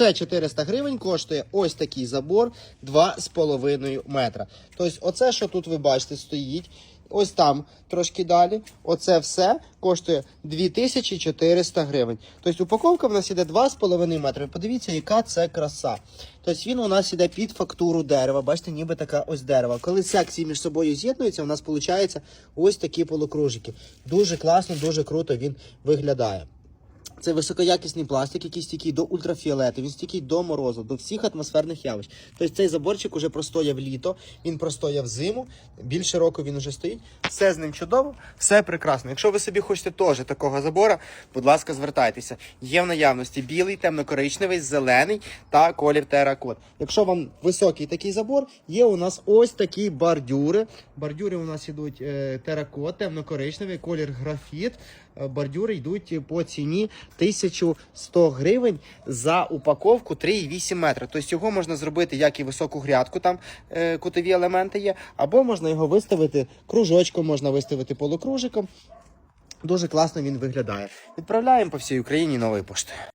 Ще 400 гривень коштує ось такий забор 2,5 метра. Тобто, оце, що тут ви бачите, стоїть. Ось там трошки далі. Оце все коштує 2400 гривень. Тобто упаковка в нас іде 2,5 метри. Подивіться, яка це краса. Тобто він у нас іде під фактуру дерева. Бачите, ніби така ось дерева. Коли секції між собою з'єднуються, у нас виходить ось такі полукружики. Дуже класно, дуже круто він виглядає. Це високоякісний пластик, який стійкий до ультрафіолету, він стійкий до морозу, до всіх атмосферних явищ. Тобто цей заборчик уже простояв літо, він простояв зиму, більше року він уже стоїть. Все з ним чудово, все прекрасно. Якщо ви собі хочете теж такого забора, будь ласка, звертайтеся. Є в наявності білий, темно-коричневий, зелений та колір теракот. Якщо вам високий такий забор, є у нас ось такі бордюри. Бордюри у нас йдуть е, теракот, темно-коричневий, колір графіт. Е, Бордюри йдуть по ціні 1100 гривень за упаковку 3,8 метра. Тобто його можна зробити як і високу грядку, там е, кутові елементи є, або можна його виставити кружочком, можна виставити полукружиком. Дуже класно він виглядає. Відправляємо по всій Україні новою поштою.